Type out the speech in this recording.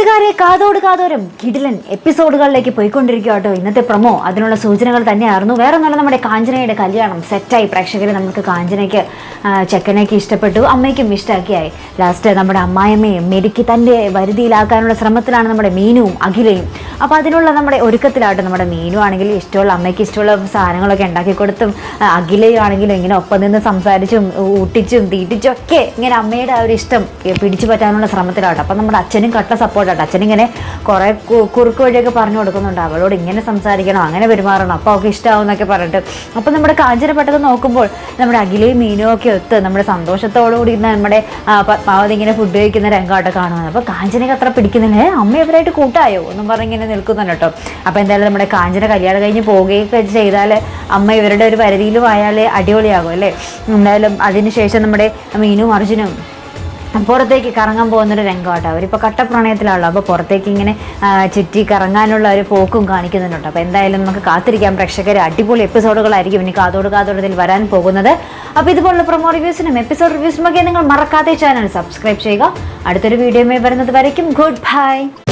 കൂട്ടുകാരെ കാതോട് കാതോരം കിടിലൻ എപ്പിസോഡുകളിലേക്ക് പോയിക്കൊണ്ടിരിക്കുക കേട്ടോ ഇന്നത്തെ പ്രമോ അതിനുള്ള സൂചനകൾ തന്നെയായിരുന്നു. വേറെ നല്ല നമ്മുടെ കാഞ്ചനയുടെ കല്യാണം സെറ്റായി. പ്രേക്ഷകർ നമുക്ക് കാഞ്ചനയ്ക്ക് ചെക്കനയ്ക്ക് ഇഷ്ടപ്പെട്ടു. അമ്മയ്ക്കും ഇഷ്ടമാക്കിയായി. ലാസ്റ്റ് നമ്മുടെ അമ്മായിയമ്മയും മെരുക്കി തന്റെ വരുതിയിലാക്കാനുള്ള ശ്രമത്തിലാണ് നമ്മുടെ മീനുവും അഖിലയും. അപ്പോൾ അതിനുള്ള നമ്മുടെ ഒരുക്കത്തിലാവട്ടെ നമ്മുടെ മീനു ആണെങ്കിൽ ഇഷ്ടമുള്ള അമ്മയ്ക്ക് ഇഷ്ടമുള്ള സാധനങ്ങളൊക്കെ ഉണ്ടാക്കി കൊടുത്തും അഖിലയും ആണെങ്കിലും ഇങ്ങനെ ഒപ്പം നിന്ന് സംസാരിച്ചും ഊട്ടിച്ചും തീറ്റിച്ചും ഒക്കെ ഇങ്ങനെ അമ്മയുടെ ആ ഒരു ഇഷ്ടം പിടിച്ചു പറ്റാനുള്ള ശ്രമത്തിലാവട്ടെ അപ്പം നമ്മുടെ അച്ഛനും കട്ട സപ്പോർട്ടാട്ടോ അച്ഛനിങ്ങനെ കുറേ കുറുക്ക് വഴിയൊക്കെ പറഞ്ഞു കൊടുക്കുന്നുണ്ട്. അവളോട് ഇങ്ങനെ സംസാരിക്കണം അങ്ങനെ പെരുമാറണം. അപ്പോൾ അവൾക്ക് ഇഷ്ടമാവും എന്നൊക്കെ പറഞ്ഞിട്ട്. അപ്പോൾ നമ്മുടെ കാഞ്ചന പെട്ടത് നോക്കുമ്പോൾ നമ്മുടെ അഖിലയും മീനും ഒക്കെ ഒത്ത് നമ്മുടെ സന്തോഷത്തോടുകൂടി നമ്മുടെ പത്മാവതി ഇങ്ങനെ ഫുഡ് കഴിക്കുന്ന രംഗമായിട്ട് കാണുന്നത് അപ്പോൾ കാഞ്ചനക്ക് അത്ര പിടിക്കുന്നില്ല. അമ്മ ഇവരായിട്ട് കൂട്ടായോ? എന്നും പറഞ്ഞ് ഇങ്ങനെ നിൽക്കുന്നുണ്ട് കേട്ടോ. അപ്പോൾ എന്തായാലും നമ്മുടെ കാഞ്ചന കല്യാണം കഴിഞ്ഞ് പോവുകയൊക്കെ ചെയ്താൽ അമ്മ ഇവരുടെ ഒരു പരിധിയിലും ആയാലേ അടിപൊളിയാകും അല്ലേ? എന്തായാലും അതിനുശേഷം നമ്മുടെ മീനും അർജുനും പുറത്തേക്ക് കറങ്ങാൻ പോകുന്നൊരു രംഗമാട്ടോ. അവരിപ്പോൾ കട്ടപ്രണയത്തിലാണല്ലോ. അപ്പോൾ പുറത്തേക്ക് ഇങ്ങനെ ചുറ്റി കറങ്ങാനുള്ള ഒരു പോക്കും കാണിക്കുന്നുണ്ട്. അപ്പോൾ എന്തായാലും നമുക്ക് കാത്തിരിക്കാം. പ്രേക്ഷകർ അടിപൊളി എപ്പിസോഡുകളായിരിക്കും ഇനി കാതോട് കാതോടത്തിൽ വരാൻ പോകുന്നത്. അപ്പോൾ ഇതുപോലുള്ള പ്രൊമോ റിവ്യൂസിനും എപ്പിസോഡ് റിവ്യൂസിനും ഒക്കെ നിങ്ങൾ മറക്കാതെ ചാനൽ സബ്സ്ക്രൈബ് ചെയ്യുക. അടുത്തൊരു വീഡിയോയുമായി വരുന്നത് വരയ്ക്കും. Good bye.